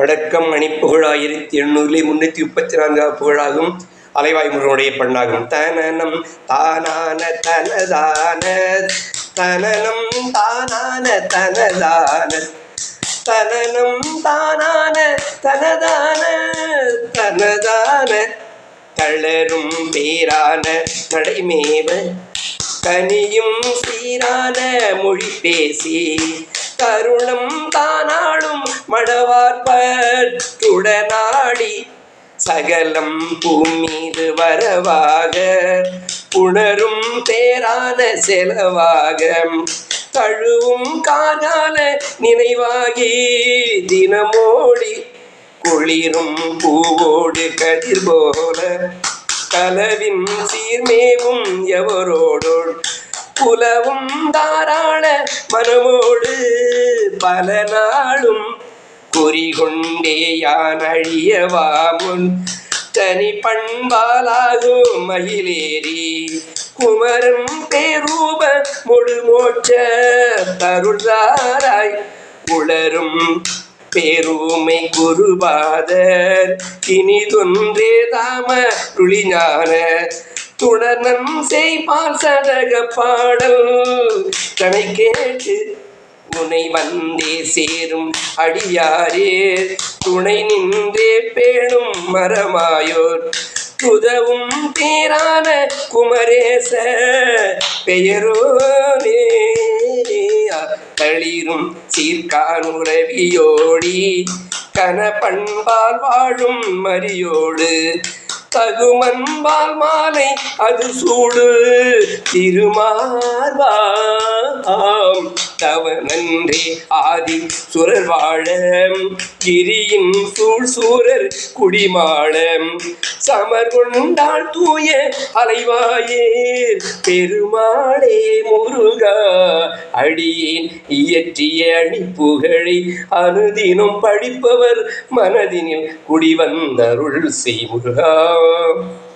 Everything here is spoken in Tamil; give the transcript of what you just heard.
வடக்கம் மணிப்புகழ் ஆயிரத்தி எண்ணூறிலே முன்னூற்றி முப்பத்தி நான்காவது புகழாகும். அலைவாய் முருகனுடைய பெண்ணாகும். தனனம் தானான தனதான தனனம் தானான தனதான தனனம் தானான தனதான தனதான தளரும் பேரான நடைமேவ கனியும் சீரான மொழி பேசி கருணம் தானாளும் மடவார்பற்றுடனாடி சகலம் பூமீது வரவாக புணரும் பேரான செலவாக தழுவும் காணால நினைவாகி தினமோடி குளிரும் பூவோடு கதிர் போல. கலவின் சீர்மேவும் எவரோடு புலவும் தாராள மனமோடு. பல நாளும் குறிகொண்டே யான் அழியவா தனி பண்பாலாகும் மகிழேரி குமரும் பேரூப முழுமோட்ச தருள்தாராய் உளரும் பேரூமை குருபாதர். இனிதொன்றே தாம ருளிஞான துணர்நம் செய்பால் சதக பாடல். தனை கேட்டு உனை வந்தே சேரும் அடியாரே. துணை நின்றே பேணும் மரமாயோர். உதவும் பேரான குமரேச. பெயரோனே. தளிரும் சீர்கானுறவியோடி கன பண்பால் வாழும் மரியோடு. தகுமன்பால் மாலை அது சூடு திருமார்வாம். தவ நன்றே ஆதி சுரர் வாழ கிரியின் சூழ் சூரர் குடிமாடம் சமர் கொண்டாள் தூய அலைவாயே பெருமாளே முருகா. அடியேன் இயற்றிய அணிப்புகழை அனுதினம் படிப்பவர் மனதினில் குடிவந்தருள் செய்முருகா uh,